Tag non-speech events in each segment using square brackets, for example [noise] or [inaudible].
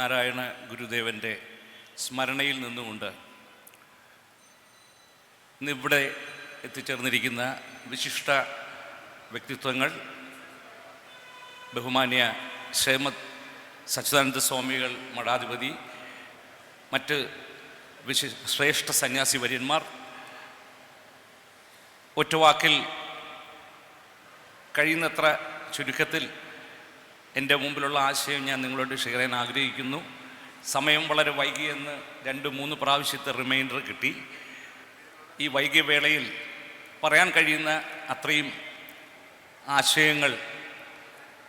ശ്രീനാരായണ ഗുരുദേവന്റെ സ്മരണയിൽ നിന്നുകൊണ്ട് ഇന്നിവിടെ എത്തിച്ചേർന്നിരിക്കുന്ന വിശിഷ്ട വ്യക്തിത്വങ്ങൾ ബഹുമാന്യ ക്ഷേമത് സച്ചിദാനന്ദ സ്വാമികൾ മഠാധിപതി മറ്റ് വിശി ശ്രേഷ്ഠ സന്യാസി വര്യന്മാർ ഒറ്റവാക്കിൽ കഴിയുന്നത്ര ചുരുക്കത്തിൽ എന്റെ മുമ്പിലുള്ള ആശയം ഞാൻ നിങ്ങളോട് ഷെയർ ചെയ്യാൻ ആഗ്രഹിക്കുന്നു. സമയം വളരെ വൈകിയെന്ന് രണ്ട് മൂന്ന് പ്രാവശ്യത്തെ റിമൈൻഡർ കിട്ടി. ഈ വൈകിയ വേളയിൽ പറയാൻ കഴിയുന്ന അത്രയും ആശയങ്ങൾ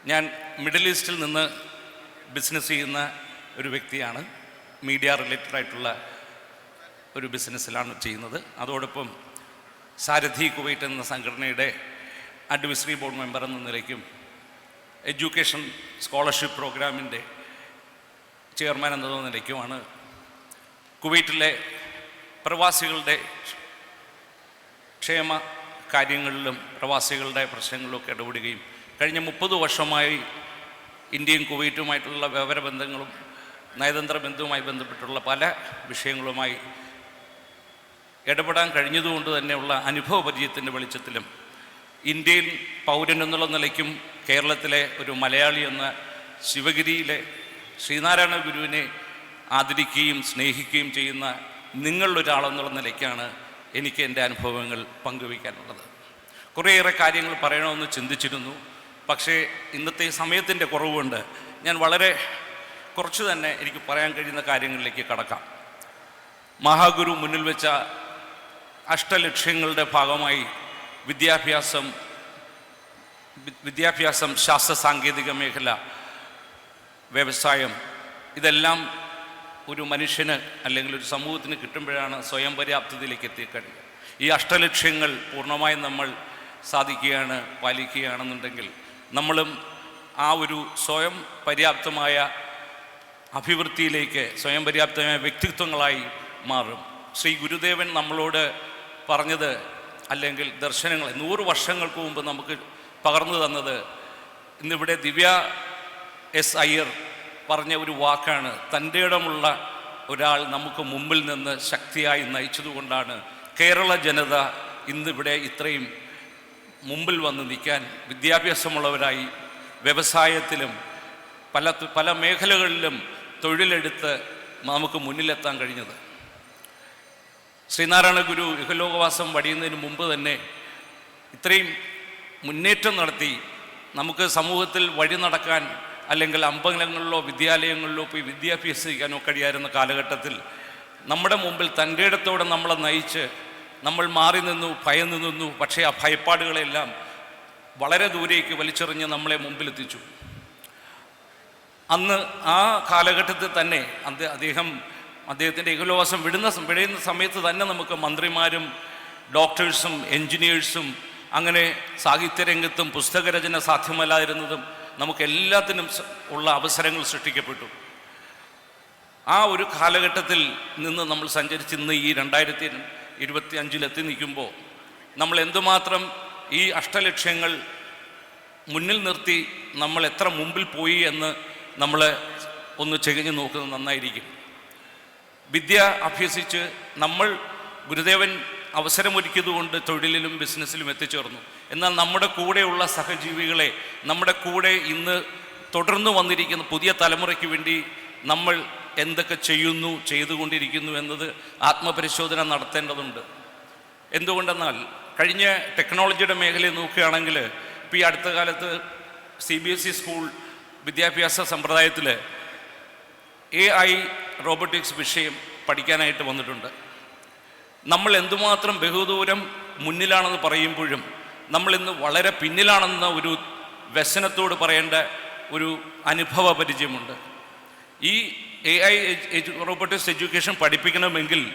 ഞാൻ മിഡിൽ ഈസ്റ്റിൽ നിന്ന് ബിസിനസ് ചെയ്യുന്ന ഒരു വ്യക്തിയാണ്. മീഡിയ റിലേറ്റഡ് ആയിട്ടുള്ള ഒരു ബിസിനസ്സിലാണ് ചെയ്യുന്നത്. അതോടൊപ്പം സാരഥി കുവൈറ്റ് എന്ന സംഘടനയുടെ അഡ്വൈസറി ബോർഡ് മെമ്പർ എന്ന നിലയ്ക്കും എഡ്യൂക്കേഷൻ സ്കോളർഷിപ്പ് പ്രോഗ്രാമിന്റെ ചെയർമാൻ എന്ന നിലയ്ക്കുമാണ്. കുവൈറ്റിലെ പ്രവാസികളുടെ ക്ഷേമ കാര്യങ്ങളിലും പ്രവാസികളുടെ പ്രശ്നങ്ങളിലൊക്കെ ഇടപെടുകയും കഴിഞ്ഞ മുപ്പത് വർഷമായി ഇന്ത്യയും കുവൈറ്റുമായിട്ടുള്ള വ്യാപാര ബന്ധങ്ങളും നയതന്ത്ര ബന്ധവുമായി ബന്ധപ്പെട്ടുള്ള പല വിഷയങ്ങളുമായി ഇടപെടാൻ കഴിഞ്ഞതുകൊണ്ട് തന്നെയുള്ള അനുഭവ പരിചയത്തിന്റെ വെളിച്ചത്തിലും ഇന്ത്യയിൽ പൗരൻ എന്നുള്ള നിലയ്ക്കും കേരളത്തിലെ ഒരു മലയാളി എന്ന ശിവഗിരിയിലെ ശ്രീനാരായണ ഗുരുവിനെ ആദരിക്കുകയും സ്നേഹിക്കുകയും ചെയ്യുന്ന നിങ്ങളൊരാളെന്നുള്ള നിലയ്ക്കാണ് എനിക്ക് എന്റെ അനുഭവങ്ങൾ പങ്കുവയ്ക്കാനുള്ളത്. കുറേയേറെ കാര്യങ്ങൾ പറയണമെന്ന് ചിന്തിച്ചിരുന്നു. പക്ഷേ ഇന്നത്തെ സമയത്തിന്റെ കുറവുകൊണ്ട് ഞാൻ വളരെ കുറച്ച് തന്നെ എനിക്ക് പറയാൻ കഴിയുന്ന കാര്യങ്ങളിലേക്ക് കടക്കാം. മഹാഗുരു മുന്നിൽ വെച്ച അഷ്ടലക്ഷ്യങ്ങളുടെ ഭാഗമായി വിദ്യാഭ്യാസം വിദ്യാഭ്യാസം ശാസ്ത്ര സാങ്കേതിക മേഖല വ്യവസായം ഇതെല്ലാം ഒരു മനുഷ്യന് അല്ലെങ്കിൽ ഒരു സമൂഹത്തിന് കിട്ടുമ്പോഴാണ് സ്വയം പര്യാപ്തതയിലേക്ക് എത്തിക്കഴിയുക ഈ അഷ്ടലക്ഷ്യങ്ങൾ പൂർണമായും നമ്മൾ സാധിക്കുകയാണ് പാലിക്കുകയാണെന്നുണ്ടെങ്കിൽ നമ്മളും ആ ഒരു സ്വയം പര്യാപ്തമായ അഭിവൃദ്ധിയിലേക്ക് സ്വയം പര്യാപ്തമായ വ്യക്തിത്വങ്ങളായി മാറും. ശ്രീ ഗുരുദേവൻ നമ്മളോട് പറഞ്ഞത് അല്ലെങ്കിൽ ദർശനങ്ങൾ നൂറ് വർഷങ്ങൾക്ക് മുമ്പ് നമുക്ക് പകർന്നു തന്നത്. ഇന്നിവിടെ ദിവ്യ എസ് അയ്യർ പറഞ്ഞ ഒരു വാക്കാണ്. തന്റെ ഇടമുള്ള ഒരാൾ നമുക്ക് മുമ്പിൽ നിന്ന് ശക്തിയായി നയിച്ചതുകൊണ്ടാണ് കേരള ജനത ഇന്നിവിടെ ഇത്രയും മുമ്പിൽ വന്ന് നിൽക്കാൻ വിദ്യാഭ്യാസമുള്ളവരായി വ്യവസായത്തിലും പല പല മേഖലകളിലും തൊഴിലെടുത്ത് നമുക്ക് മുന്നിലെത്താൻ കഴിഞ്ഞത്. ശ്രീനാരായണ ഗുരു യുഗലോകവാസം വടിയുന്നതിന് മുമ്പ് തന്നെ ഇത്രയും മുന്നേറ്റം നടത്തി നമുക്ക് സമൂഹത്തിൽ വഴി നടക്കാൻ അല്ലെങ്കിൽ അമ്പലങ്ങളിലോ വിദ്യാലയങ്ങളിലോ പോയി വിദ്യാഭ്യസിക്കാനോ കഴിയായിരുന്ന കാലഘട്ടത്തിൽ നമ്മുടെ മുമ്പിൽ തന്റെ ഇടത്തോടെ നമ്മളെ നയിച്ച് നമ്മൾ മാറി നിന്നു ഭയന്നു നിന്നു. പക്ഷേ ആ ഭയപ്പാടുകളെല്ലാം വളരെ ദൂരേക്ക് വലിച്ചെറിഞ്ഞ് നമ്മളെ മുമ്പിലെത്തിച്ചു. അന്ന് ആ കാലഘട്ടത്തിൽ തന്നെ അത് അദ്ദേഹം അദ്ദേഹത്തിന്റെ ഏകലോവാസം വിടുന്ന വിടയുന്ന സമയത്ത് തന്നെ നമുക്ക് മന്ത്രിമാരും ഡോക്ടേഴ്സും എൻജിനീയേഴ്സും അങ്ങനെ സാഹിത്യരംഗത്തും പുസ്തകരചന സാധ്യമല്ലായിരുന്നതും നമുക്ക് എല്ലാത്തിനും സ- ഉള്ള അവസരങ്ങൾ സൃഷ്ടിക്കപ്പെട്ടു. ആ ഒരു കാലഘട്ടത്തിൽ നിന്ന് നമ്മൾ സഞ്ചരിച്ച് ഇന്ന് ഈ രണ്ടായിരത്തി ഇരുപത്തി അഞ്ചിലെത്തി നിൽക്കുമ്പോൾ നമ്മൾ എന്തുമാത്രം ഈ അഷ്ടലക്ഷ്യങ്ങൾ മുന്നിൽ നിർത്തി നമ്മൾ എത്ര മുമ്പിൽ പോയി എന്ന് നമ്മൾ ഒന്ന് ചെകഞ്ഞു നോക്കുന്നത് നന്നായിരിക്കും. വിദ്യ അഭ്യസിച്ച് നമ്മൾ ഗുരുദേവൻ അവസരമൊരുക്കിയതുകൊണ്ട് തൊഴിലിലും ബിസിനസ്സിലും എത്തിച്ചേർന്നു. എന്നാൽ നമ്മുടെ കൂടെയുള്ള സഹജീവികളെ നമ്മുടെ കൂടെ ഇന്ന് തുടർന്നു വന്നിരിക്കുന്ന പുതിയ തലമുറയ്ക്ക് വേണ്ടി നമ്മൾ എന്തൊക്കെ ചെയ്യുന്നു ചെയ്തുകൊണ്ടിരിക്കുന്നു എന്നത് ആത്മപരിശോധന നടത്തേണ്ടതുണ്ട്. എന്തുകൊണ്ടെന്നാൽ കഴിഞ്ഞ ടെക്നോളജിയുടെ മേഖലയിൽ നോക്കുകയാണെങ്കിൽ ഇപ്പോൾ ഈ അടുത്ത കാലത്ത് C B S E school വിദ്യാഭ്യാസ സമ്പ്രദായത്തിൽ എ ഐ റോബോട്ടിക്സ് വിഷയം പഠിക്കാനായിട്ട് വന്നിട്ടുണ്ട്. നമ്മൾ എന്തുമാത്രം ബഹുദൂരം മുന്നിലാണെന്ന് പറയുമ്പോഴും നമ്മൾ ഇന്ന് വളരെ പിന്നിലാണെന്ന ഒരു വ്യസനത്തോട് പറയേണ്ട ഒരു അനുഭവ പരിചയമുണ്ട്. ഈ എ ഐ റോബോട്ടിക്സ് എഡ്യൂക്കേഷൻ പഠിപ്പിക്കണമെങ്കിൽ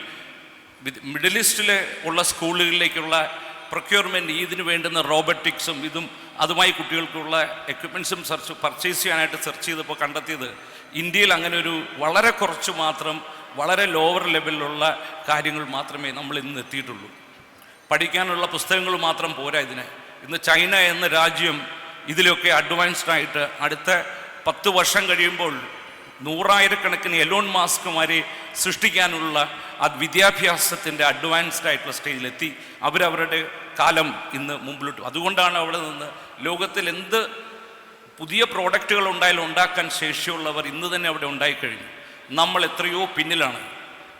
മിഡിൽ ഈസ്റ്റിലെ ഉള്ള സ്കൂളുകളിലേക്കുള്ള പ്രൊക്യൂർമെന്റ് ഇതിന് വേണ്ടുന്ന റോബോട്ടിക്സും ഇതും അതുമായി കുട്ടികൾക്കുള്ള എക്യുപ്മെൻസും സെർച്ച് പർച്ചേസ് ചെയ്യാനായിട്ട് സെർച്ച് ചെയ്തപ്പോൾ കണ്ടെത്തിയത് ഇന്ത്യയിൽ അങ്ങനെ ഒരു വളരെ കുറച്ച് മാത്രം വളരെ ലോവർ ലെവലിലുള്ള കാര്യങ്ങൾ മാത്രമേ നമ്മൾ ഇന്ന് എത്തിയിട്ടുള്ളൂ. പഠിക്കാനുള്ള പുസ്തകങ്ങൾ മാത്രം പോരാ ഇതിനെ. ഇന്ന് ചൈന എന്ന രാജ്യം ഇതിലൊക്കെ അഡ്വാൻസ്ഡ് ആയിട്ട് അടുത്ത പത്ത് വർഷം കഴിയുമ്പോൾ നൂറായിരക്കണക്കിന് എലോൺ മാസ്കുമാരെ സൃഷ്ടിക്കാനുള്ള ആ വിദ്യാഭ്യാസത്തിന്റെ അഡ്വാൻസ്ഡ് ആയിട്ടുള്ള സ്റ്റേജിലെത്തി. അവരവരുടെ കാലം ഇന്ന് മുമ്പിലോട്ട്. അതുകൊണ്ടാണ് അവിടെ നിന്ന് ലോകത്തിൽ എന്ത് പുതിയ പ്രോഡക്റ്റുകൾ ഉണ്ടായാലും ഉണ്ടാക്കാൻ ശേഷിയുള്ളവർ ഇന്ന് തന്നെ അവിടെ ഉണ്ടായിക്കഴിഞ്ഞു. നമ്മൾ എത്രയോ പിന്നിലാണ്.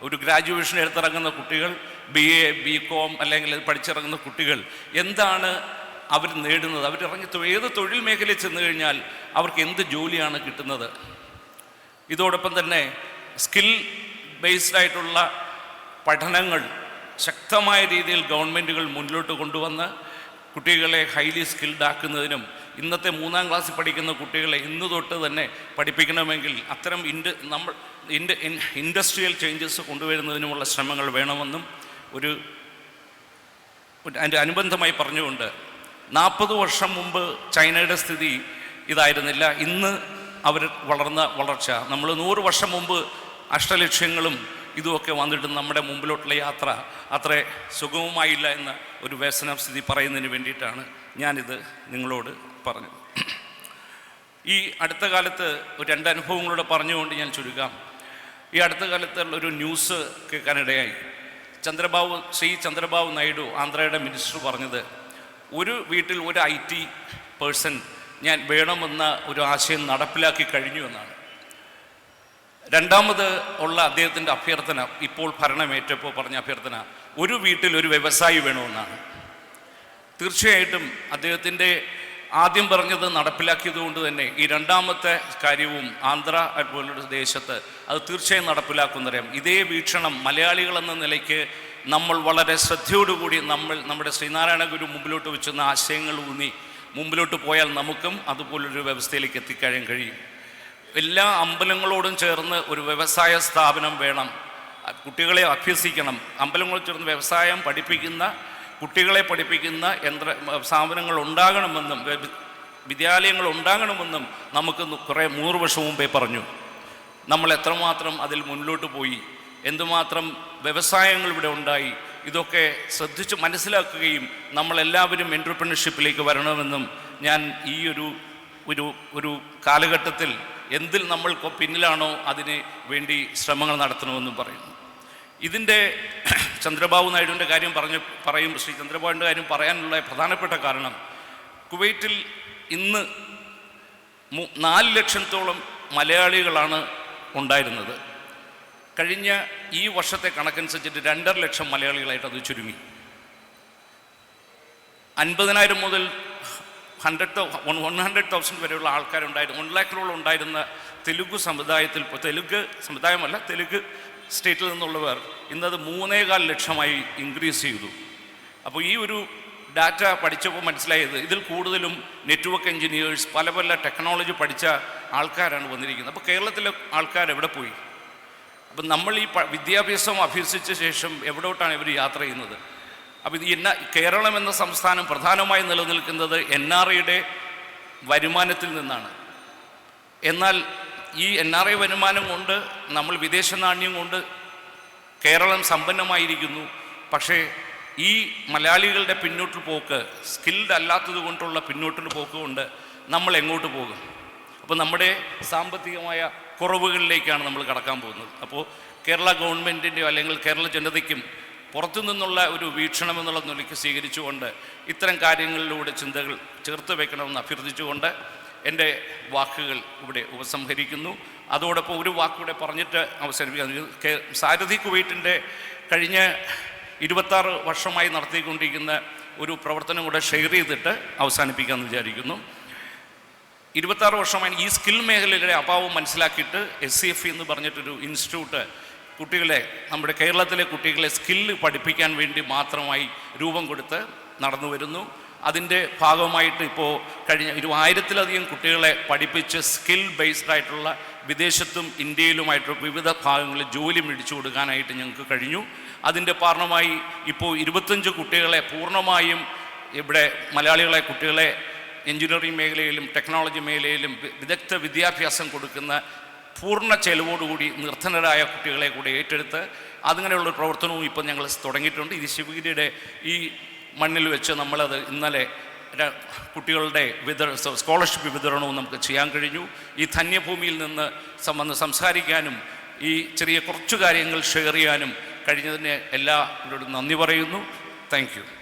ഒരു ഗ്രാജുവേഷൻ എടുത്തിറങ്ങുന്ന കുട്ടികൾ ബി എ ബി കോം അല്ലെങ്കിൽ പഠിച്ചിറങ്ങുന്ന കുട്ടികൾ എന്താണ് അവർ നേടുന്നത്? അവരിറങ്ങി ഏത് തൊഴിൽ മേഖലയിൽ ചെന്ന് കഴിഞ്ഞാൽ അവർക്ക് എന്ത് ജോലിയാണ് കിട്ടുന്നത്? ഇതോടൊപ്പം തന്നെ സ്കിൽ ബേസ്ഡ് ആയിട്ടുള്ള പഠനങ്ങൾ ശക്തമായ രീതിയിൽ ഗവൺമെന്റുകൾ മുന്നിലോട്ട് കൊണ്ടുവന്ന് കുട്ടികളെ ഹൈലി സ്കിൽഡ് ആക്കുന്നതിനും ഇന്നത്തെ മൂന്നാം ക്ലാസ്സിൽ പഠിക്കുന്ന കുട്ടികളെ ഇന്ന് തൊട്ട് തന്നെ പഠിപ്പിക്കണമെങ്കിൽ അത്തരം ഇൻഡ് നമ്മൾ ഇൻഡ് ഇൻഡസ്ട്രിയൽ ചേഞ്ചസ് കൊണ്ടുവരുന്നതിനുമുള്ള ശ്രമങ്ങൾ വേണമെന്നും ഒരു അതിന്റെ അനുബന്ധമായി പറഞ്ഞുകൊണ്ട് നാൽപ്പത് വർഷം മുമ്പ് ചൈനയുടെ സ്ഥിതി ഇതായിരുന്നില്ല. ഇന്ന് അവർ വളർന്ന വളർച്ച. നമ്മൾ നൂറ് വർഷം മുമ്പ് അഷ്ടലക്ഷ്യങ്ങളും ഇതുമൊക്കെ വന്നിട്ട് നമ്മുടെ മുമ്പിലോട്ടുള്ള യാത്ര അത്ര സുഗമമായില്ല എന്ന ഒരു വ്യസന സ്ഥിതി പറയുന്നതിന് വേണ്ടിയിട്ടാണ് ഞാനിത് നിങ്ങളോട് പറഞ്ഞത് ഈ അടുത്ത കാലത്ത് ഒരു രണ്ട് അനുഭവങ്ങളോട് പറഞ്ഞുകൊണ്ട് ഞാൻ ചുരുക്കാം ഈ അടുത്ത കാലത്തുള്ള ഒരു ന്യൂസ് കേൾക്കാനിടയായി. ചന്ദ്രബാബു ശ്രീ ചന്ദ്രബാബു നായിഡു ആന്ധ്രയുടെ മിനിസ്റ്റർ പറഞ്ഞത് ഒരു വീട്ടിൽ ഒരു ഐ ടി പേഴ്സൺ ഞാൻ വേണമെന്ന ഒരു ആശയം നടപ്പിലാക്കി കഴിഞ്ഞു എന്നാണ്. രണ്ടാമത് ഉള്ള അദ്ദേഹത്തിന്റെ അഭ്യർത്ഥന ഇപ്പോൾ ഭരണമേറ്റപ്പോൾ പറഞ്ഞ അഭ്യർത്ഥന ഒരു വീട്ടിൽ ഒരു വ്യവസായി വേണമെന്നാണ്. തീർച്ചയായിട്ടും അദ്ദേഹത്തിന്റെ ആദ്യം പറഞ്ഞത് നടപ്പിലാക്കിയത് കൊണ്ട് തന്നെ ഈ രണ്ടാമത്തെ കാര്യവും ആന്ധ്ര പോലുള്ള ദേശത്ത് അത് തീർച്ചയായും നടപ്പിലാക്കുന്നറിയാം. ഇതേ വീക്ഷണം മലയാളികൾ എന്ന നിലയ്ക്ക് നമ്മൾ വളരെ ശ്രദ്ധയോടുകൂടി നമ്മൾ നമ്മുടെ ശ്രീനാരായണ ഗുരു മുമ്പിലോട്ട് വെച്ചുന്ന ആശയങ്ങൾ ഊന്നി മുമ്പിലോട്ട് പോയാൽ നമുക്കും അതുപോലൊരു വ്യവസ്ഥയിലേക്ക് എത്തിക്കഴിയാൻ കഴിയും. എല്ലാ അമ്പലങ്ങളോടും ചേർന്ന് ഒരു വ്യവസായ സ്ഥാപനം വേണം. കുട്ടികളെ അഭ്യസിക്കണം. അമ്പലങ്ങളോട് ചേർന്ന് വ്യവസായം പഠിപ്പിക്കുന്ന കുട്ടികളെ പഠിപ്പിക്കുന്ന യന്ത്ര സ്ഥാപനങ്ങൾ ഉണ്ടാകണമെന്നും വിദ്യാലയങ്ങൾ ഉണ്ടാകണമെന്നും നമുക്ക് കുറേ നൂറ് വർഷം മുമ്പേ പറഞ്ഞു. നമ്മൾ എത്രമാത്രം അതിൽ മുന്നോട്ട് പോയി എന്തുമാത്രം വ്യവസായങ്ങൾ ഇവിടെ ഉണ്ടായി ഇതൊക്കെ ശ്രദ്ധിച്ച് മനസ്സിലാക്കുകയും നമ്മളെല്ലാവരും എന്റർപ്രണർഷിപ്പിലേക്ക് വരണമെന്നും ഞാൻ ഈ ഒരു ഒരു ഒരു കാലഘട്ടത്തിൽ എന്തിൽ നമ്മൾ പിന്നിലാണോ അതിന് വേണ്ടി ശ്രമങ്ങൾ നടത്തണമെന്നും പറയുന്നു. ഇതിന്റെ [clears throat] ചന്ദ്രബാബു നായിഡുവിന്റെ കാര്യം പറഞ്ഞ് പറയും ശ്രീ ചന്ദ്രബാബുവിന്റെ കാര്യം പറയാനുള്ള പ്രധാനപ്പെട്ട കാരണം കുവൈറ്റിൽ ഇന്ന് നാല് ലക്ഷത്തോളം മലയാളികളാണ് ഉണ്ടായിരുന്നത്. കഴിഞ്ഞ ഈ വർഷത്തെ കണക്കനുസരിച്ചിട്ട് രണ്ടര ലക്ഷം മലയാളികളായിട്ട് അത് ചുരുങ്ങി. അൻപതിനായിരം മുതൽ ഹൺഡ്രഡ് വൺ ഹൺഡ്രഡ് തൗസൻഡ് വരെയുള്ള ആൾക്കാരുണ്ടായിരുന്നു. വൺ ലാക്കിലോളം ഉണ്ടായിരുന്ന തെലുഗു സമുദായത്തിൽ തെലുങ്ക് സമുദായമല്ല തെലുഗ് സ്റ്റേറ്റിൽ നിന്നുള്ളവർ ഇന്നത് മൂന്നേകാൽ ലക്ഷമായി ഇൻക്രീസ് ചെയ്തു. അപ്പോൾ ഈ ഒരു ഡാറ്റ പഠിച്ചപ്പോൾ മനസ്സിലായത് ഇതിൽ കൂടുതലും നെറ്റ്വർക്ക് എഞ്ചിനീയേഴ്സ് പല പല ടെക്നോളജി പഠിച്ച ആൾക്കാരാണ് വന്നിരിക്കുന്നത്. അപ്പോൾ കേരളത്തിലെ ആൾക്കാർ എവിടെ പോയി? അപ്പം നമ്മൾ ഈ വിദ്യാഭ്യാസം അഭ്യസിച്ച ശേഷം എവിടോട്ടാണ് ഇവർ യാത്ര ചെയ്യുന്നത്? അപ്പോൾ എന്ന കേരളം എന്ന സംസ്ഥാനം പ്രധാനമായി നിലനിൽക്കുന്നത് എൻ ആർ ഐയുടെ വരുമാനത്തിൽ നിന്നാണ്. എന്നാൽ ഈ എൻ ആർ ഐ വരുമാനം കൊണ്ട് നമ്മൾ വിദേശ നാണ്യം കൊണ്ട് കേരളം സമ്പന്നമായിരിക്കുന്നു. പക്ഷേ ഈ മലയാളികളുടെ പിന്നോട്ട് പോക്ക് സ്കിൽഡ് അല്ലാത്തത് കൊണ്ടുള്ള പിന്നോട്ട് പോക്ക് കൊണ്ട് നമ്മൾ എങ്ങോട്ട് പോകും? അപ്പോൾ നമ്മുടെ സാമ്പത്തികമായ കുറവുകളിലേക്കാണ് നമ്മൾ കടക്കാൻ പോകുന്നത്. അപ്പോൾ കേരള ഗവൺമെന്റിന്റെയോ അല്ലെങ്കിൽ കേരള ജനതയ്ക്കും പുറത്തു നിന്നുള്ള ഒരു വീക്ഷണം എന്നുള്ള നിലയ്ക്ക് സ്വീകരിച്ചുകൊണ്ട് ഇത്തരം കാര്യങ്ങളിലൂടെ ചിന്തകൾ ചേർത്ത് വെക്കണമെന്ന് അഭ്യർത്ഥിച്ചുകൊണ്ട് എന്റെ വാക്കുകൾ ഇവിടെ ഉപസംഹരിക്കുന്നു. അതോടൊപ്പം ഒരു വാക്കൂടെ പറഞ്ഞിട്ട് അവസാനിപ്പിക്കാൻ കേ- സാരഥി കുവൈറ്റിന്റെ കഴിഞ്ഞ ഇരുപത്താറ് വർഷമായി നടത്തിക്കൊണ്ടിരിക്കുന്ന ഒരു പ്രവർത്തനം കൂടെ ഷെയർ ചെയ്തിട്ട് അവസാനിപ്പിക്കാമെന്ന് വിചാരിക്കുന്നു. ഇരുപത്താറ് വർഷമായി ഈ സ്കിൽ മേഖലയുടെ അഭാവം മനസ്സിലാക്കിയിട്ട് എസ് സി എഫ് എന്ന് പറഞ്ഞിട്ടൊരു ഇൻസ്റ്റിറ്റ്യൂട്ട് കുട്ടികളെ നമ്മുടെ കേരളത്തിലെ കുട്ടികളെ സ്കില്ല് പഠിപ്പിക്കാൻ വേണ്ടി മാത്രമായി രൂപം കൊടുത്ത് നടന്നു വരുന്നു. അതിന്റെ ഭാഗമായിട്ട് ഇപ്പോൾ കഴിഞ്ഞ ഇരുപായിരത്തിലധികം കുട്ടികളെ പഠിപ്പിച്ച് സ്കിൽ ബേസ്ഡ് ആയിട്ടുള്ള വിദേശത്തും ഇന്ത്യയിലുമായിട്ട് വിവിധ ഭാഗങ്ങളിൽ ജോലി മേടിച്ചു കൊടുക്കാനായിട്ട് ഞങ്ങൾക്ക് കഴിഞ്ഞു. അതിന്റെ കാരണമായി ഇപ്പോൾ ഇരുപത്തഞ്ച് കുട്ടികളെ പൂർണമായും ഇവിടെ മലയാളികളെ കുട്ടികളെ എഞ്ചിനീയറിംഗ് മേഖലയിലും ടെക്നോളജി മേഖലയിലും വിദഗ്ധ വിദ്യാഭ്യാസം കൊടുക്കുന്ന പൂർണ ചെലവോടുകൂടി നിർധനരായ കുട്ടികളെ കൂടി ഏറ്റെടുത്ത് അങ്ങനെയുള്ള പ്രവർത്തനവും ഇപ്പം ഞങ്ങൾ തുടങ്ങിയിട്ടുണ്ട്. ഇത് ശിവഗിരിയുടെ ഈ മണ്ണിൽ വെച്ച് നമ്മളത് ഇന്നലെ കുട്ടികളുടെ വിതര സ്കോളർഷിപ്പ് വിതരണവും നമുക്ക് ചെയ്യാൻ കഴിഞ്ഞു. ഈ ധന്യഭൂമിയിൽ നിന്ന് വന്ന് സംസാരിക്കാനും ഈ ചെറിയ കുറച്ചു കാര്യങ്ങൾ ഷെയർ ചെയ്യാനും കഴിഞ്ഞതിന് എല്ലാവരോടും നന്ദി പറയുന്നു. താങ്ക്